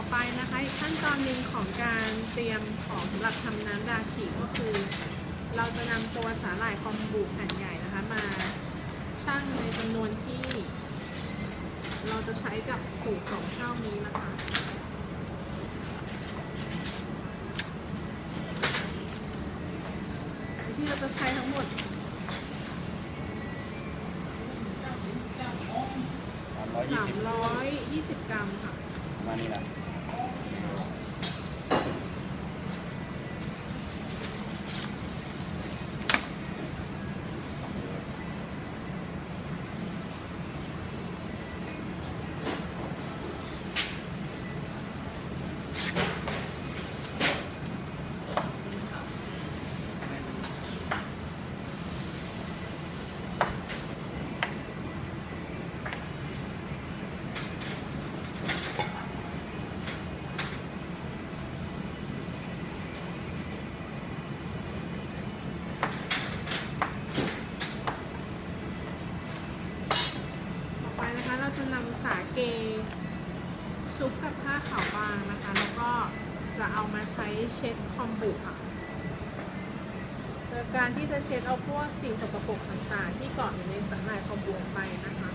ต่อไปนะคะอีกขั้นตอนหนึ่งของการเตรียมของสำหรับทำน้ำดาชิก็คือ เราจะนำตัวสาหร่ายคอมบุแผ่นใหญ่นะคะมาชั่งในจำนวนที่ เราจะใช้กับสูตรสองเท่านี้นะคะที่เราจะใช้ทั้งหมดสามร้อยยี่สิบ320กรัมค่ะ ประมาณนี้แหละ เราจะนำสาเกชุบกับผ้าขาวบางนะคะ แล้วก็จะเอามาใช้เช็ดคอมบุค่ะโดยการที่จะเช็ดเอาพวกสิ่งสกปรกต่างๆ ที่เกาะอยู่ในสาหร่ายคอมบุไปนะคะ